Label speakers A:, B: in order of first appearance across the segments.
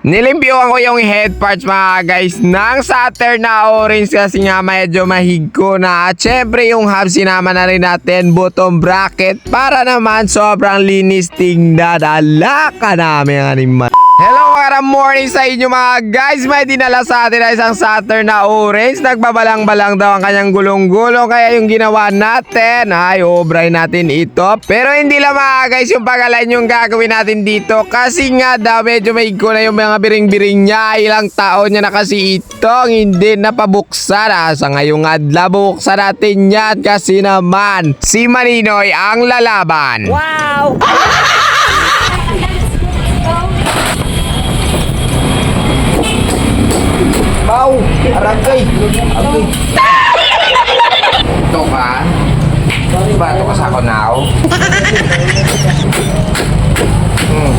A: Nilimpyuhan ko yung head parts mga guys ng Saturn na orange kasi nga medyo mahigko na. At syempre yung hub sinama na rin natin bottom bracket para naman sobrang linis tingnan. Ala ka namin animal. Mga morning sa inyo mga guys. May dinala sa atin na isang Saturn na orange. Nagbabalang-balang daw ang kanyang gulong-gulong. Kaya yung ginawa natin ay obray natin ito. Pero hindi lang mga guys yung pagalan yung gagawin natin dito. Kasi nga daw medyo may ko na yung mga biring-biring niya. Ilang taon niya na kasi itong hindi napabuksan. Ah, Sa ngayong adla buksan natin yan. Kasi naman si Maninoy ang lalaban.
B: Wow!
A: Pau, aragay. Aragay. Ito ka? Bato ka sa ako now? Hmm.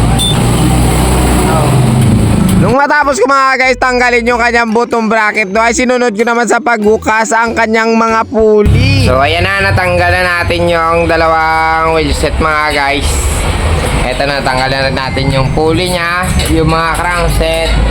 A: Nung matapos ko mga guys tanggalin yung kanyang bottom bracket do ay sinunod ko naman sa pagbukas ang kanyang mga pulley. So ayan na natanggal na natin yung dalawang wheel set mga guys. Eto na natanggal na natin yung pulley niya, yung mga crankset,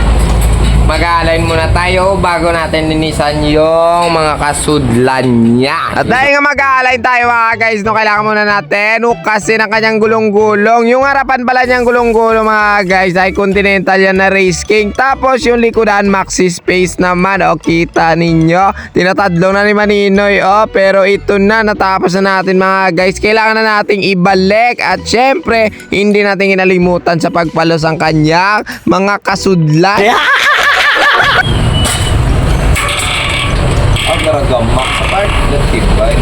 A: mag-align muna tayo bago natin linisan yung mga kasudlan niya. At dahil nga mag-align tayo mga guys, no, kailangan muna natin ukasin ang kanyang gulong-gulong. Yung harapan pala niyang gulong-gulong mga guys ay Continental yan na Race King. Tapos yung likudan Maxi Space naman. O kita ninyo, tinatadlong na ni Maninoy. O pero ito na, natapos na natin mga guys. Kailangan na nating ibalik. At syempre, hindi natin inalimutan sa pagpalos ang kanyang mga kasudlan.
C: Ang garagamak sa part ng tibay.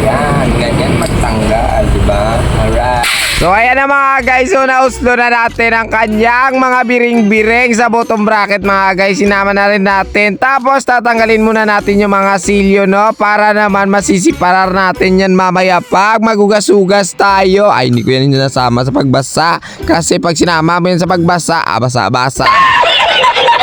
C: Yan, ganyan magtanggal, di ba? Alright.
A: So ayan na mga guys, so nauslo na natin ang kanyang mga biring-biring sa bottom bracket mga guys. Sinama na rin natin. Tapos tatanggalin muna natin yung mga silyo no para naman masisiparar natin yan mamaya pag magugas-ugas tayo. Ay hindi ko yan nasama sa pagbasa kasi pag sinama mo yan sa pagbasa, ah, basa-basa.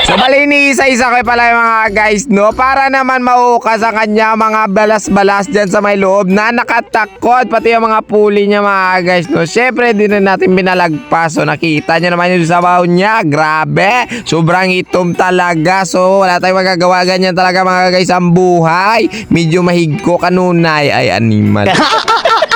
A: So bali ni isa-isa ko pala yung mga guys no? Para naman maukas ang kanya mga balas-balas dyan sa may loob na nakatakot pati yung mga puli niya mga guys no. Syempre din na natin binalagpas so nakita nyo naman yung sabaw niya. Grabe! Sobrang itom talaga. So wala tayong magagawa. Ganyan talaga mga guys ang buhay. Medyo mahigko kanunay ay animal.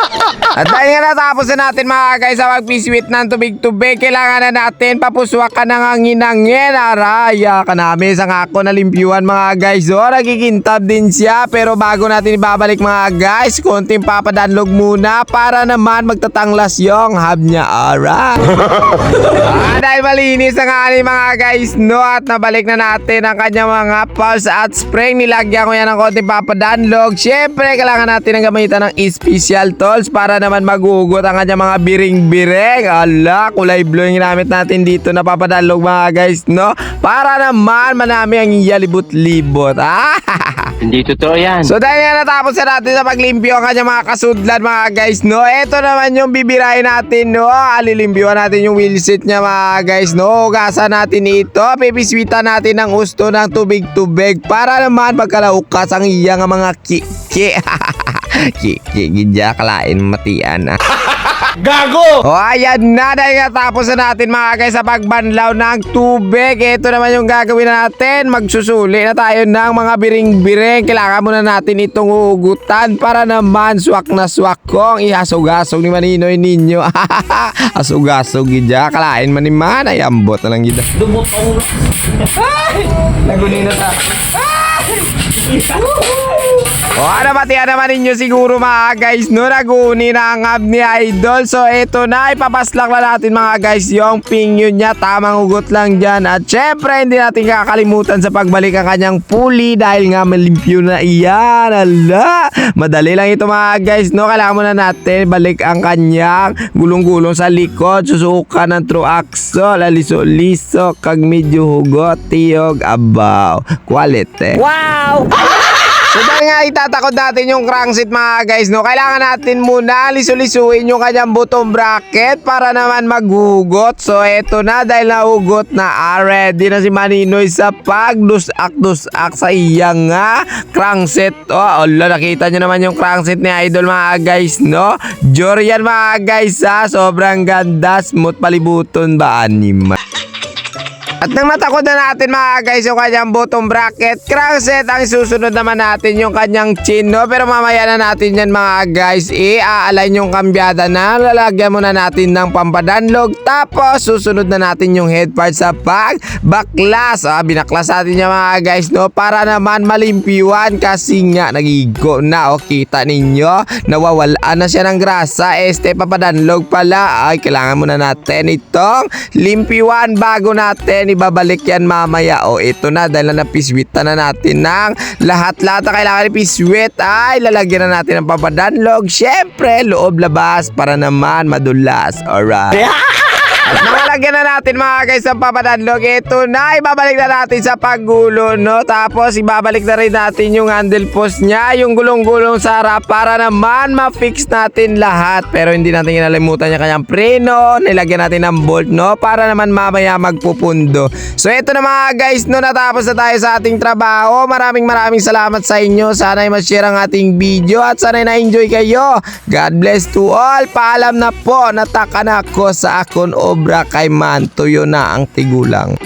A: At dahil nga natapos na natin mga guys sa magpiswit ng tubig-tubig, kailangan na natin papuswak ka ng hangin-hangin. Araya ka namin sa ako na limpyuhan mga guys. So, nagikintab din siya. Pero bago natin ibabalik mga guys, konting papadanlog muna para naman magtatanglas yung hub niya. Alright. ah, dahil malinis na nga ni mga guys, no? At nabalik na natin ang kanyang mga pulse at spring. Nilagyan ko yan ng konting papadanlog. Siyempre, kailangan natin ng gamitan ng special tools para naman magugot ang kanyang mga biring-biring. Ala, kulay blue yung ginamit natin dito na papadalog mga guys, no? Para naman manami ang yalibot-libot. Ah!
B: Hindi totoo yan.
A: So dahil nga natapos na natin sa paglimpyo ang kanyang mga kasudlan mga guys no Ito naman yung bibirahin natin no Alilimpyoan natin yung wheelset niya mga guys no Hugasan natin ito Pipiswitan natin ng usto ng tubig-tubig Para naman magkalaukas ang iyang mga Ki-ki Gidya kalain matian ah
B: Gago!
A: O ayan na dahil nga tapos na natin mga guys sa pagbanlaw ng tubig. Ito naman yung gagawin natin. Magsusuli na tayo ng mga biring-biring. Kailangan muna natin itong uugutan para naman swak na swak kong ihasog-asog ni Maninoy ninyo. Asog-asog gidya. Kalain man ni man. Ay ambot na lang gida.
B: Dumutong
A: Nagunin na ta. O ano tiyan naman ninyo? Siguro mga guys no naguni na ang hub ni Idol. So ito na ipapaslak na natin mga guys yung pingyo niya. Tamang ugot lang dyan. At syempre hindi natin kakalimutan sa pagbalik ang kanyang pulley Dahil nga malimpyo na iyan. Ala Madali lang ito mga guys no? Kailangan muna natin balik ang kanyang gulong-gulong sa likod. Susuka ng true axle. Aliso-liso Kag medyo hugot Tiyog abaw Quality
B: Wow!
A: So dahil nga itatakod natin yung crankset mga guys, no, kailangan natin muna liso-lisuin yung kanyang bottom bracket para naman maghugot. So eto na dahil nahugot na, ah, ready na si Maninoy sa pagdusak-dusak sa iyang nga crankset. Oh, ala, nakita nyo naman yung crankset ni Idol mga guys, no? Jorian mga guys ha, sobrang ganda, smooth palibuton ba anima? At nang matakot na natin mga guys yung kanyang bottom bracket, crankset, ang susunod naman natin yung kanyang chin, no? Pero mamaya na natin yan mga guys, i-align yung kambyada na, lalagyan muna natin ng pampadanlog, tapos susunod na natin yung head part sa pag baklas. Ah, binaklas natin yan mga guys, no? Para naman malimpiwan kasi nga nagigo na, o kita ninyo, nawawalaan na siya ng grasa, este papadanlog pala, ay kailangan muna natin itong limpiwan bago natin ibabalik yan mamaya. O ito na dahil na napiswit na natin ng lahat-lahat na kailangan ipiswit ay lalagyan na natin ng papadanlog. Syempre, loob labas para naman madulas. Alright. At nakalagyan na natin mga guys ang papadanlog. Ito na, ibabalik na natin sa paggulo, no? Tapos ibabalik na rin natin yung handle post niya, yung gulong-gulong sa harap para naman ma-fix natin lahat. Pero hindi natin kinalimutan yung kanyang preno, nilagyan natin ng bolt, no? Para naman mamaya magpupundo. So ito na mga guys, no? Natapos na tayo sa ating trabaho. Maraming maraming salamat sa inyo. Sana ay ma-share ang ating video at sana ay na-enjoy kayo. God bless to all. Paalam na po, nataka na ako sa akon obra kay Manto. Yun na ang tigulang.